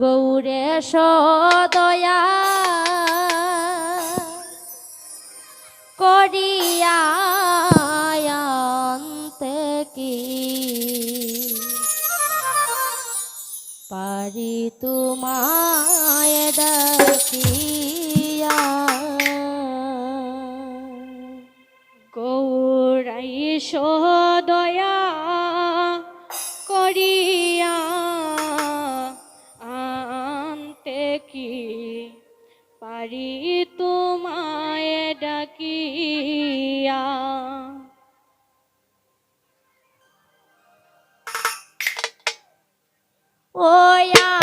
গৌরে সদয়া করিয়ায়ন্তে কি পারি তোমায় ডাকিয়া? গৌরাই সদয়া ઓયા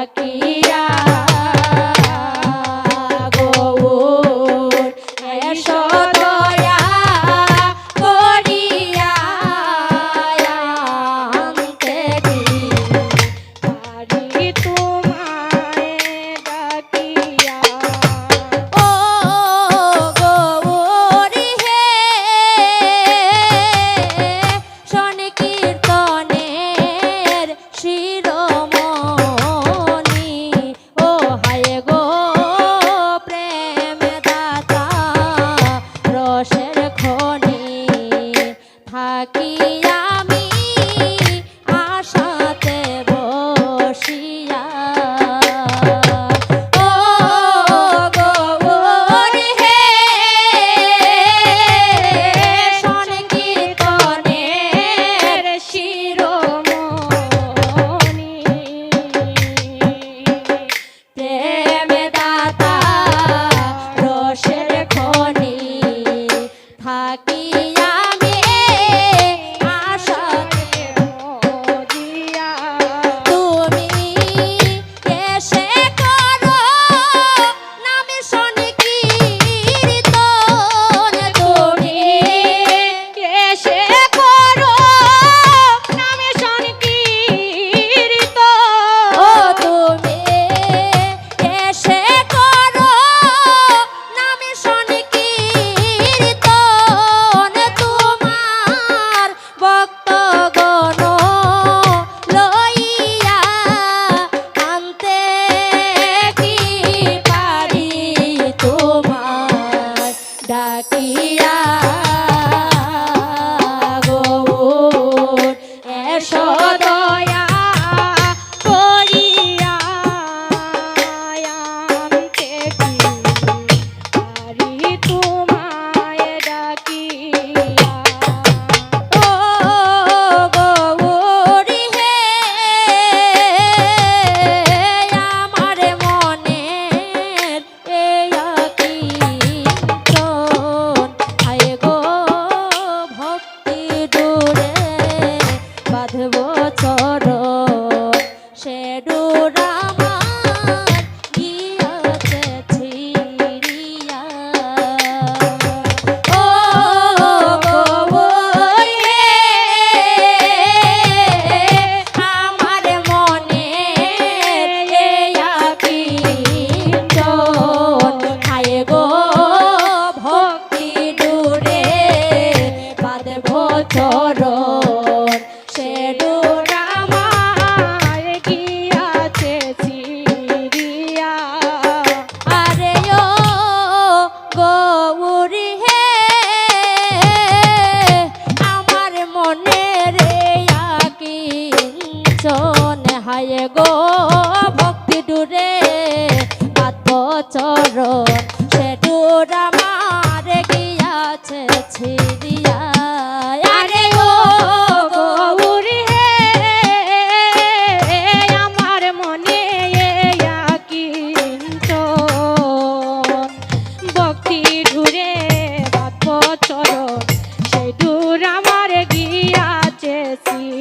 Aquí y allá. 呀咪。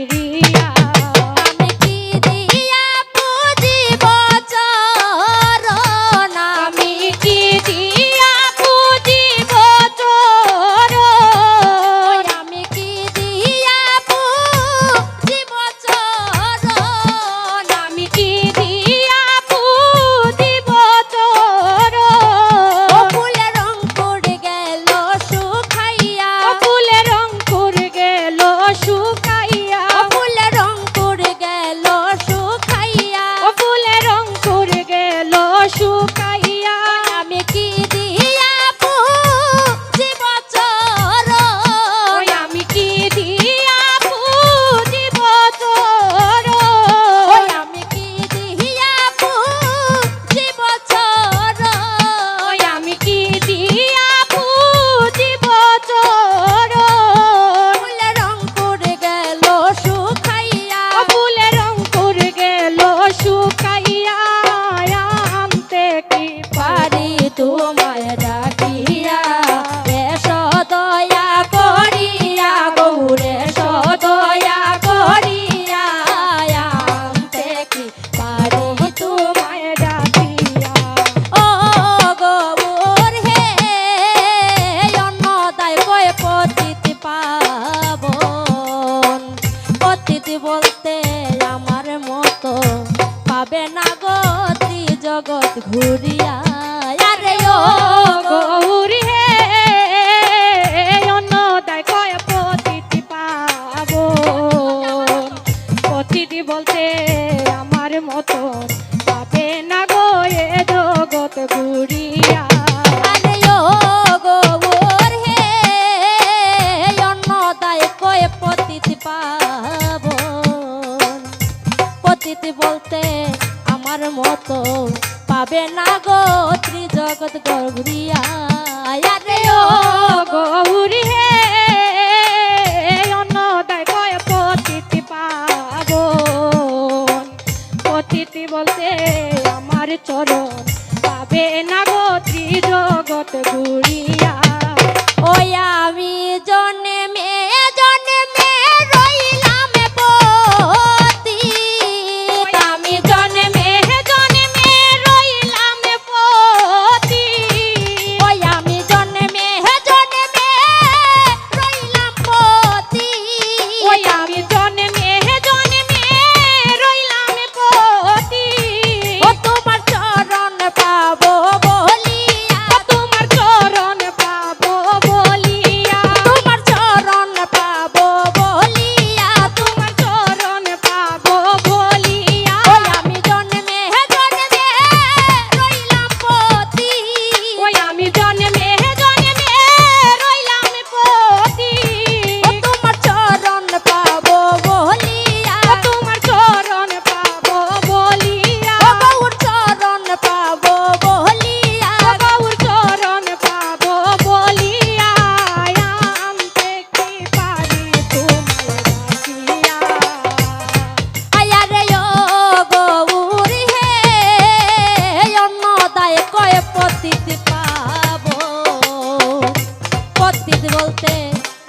ফিরিয়া সত্যি বলতে আমার মতো পাবে না গো ত্রিজগৎ গৌরিয়া রে ও গৌরী হে বলতে আমার চরণ পাবে না গো ত্রিজগৎ গুরু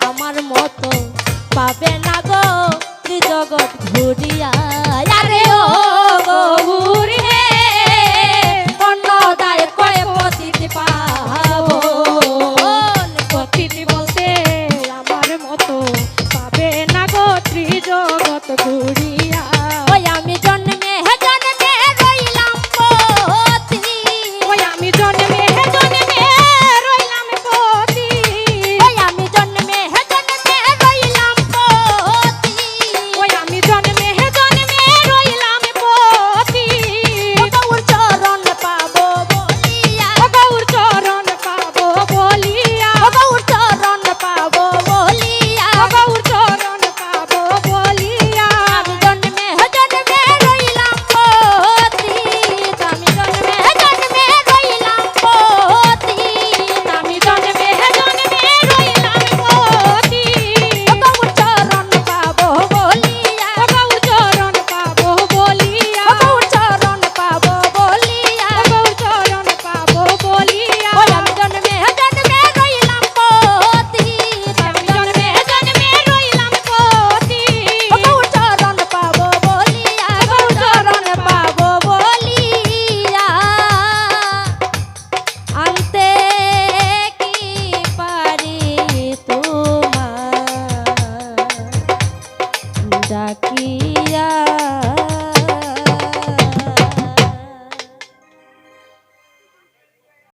আমার মতো পাবে না গো জগৎ ঘুরিয়া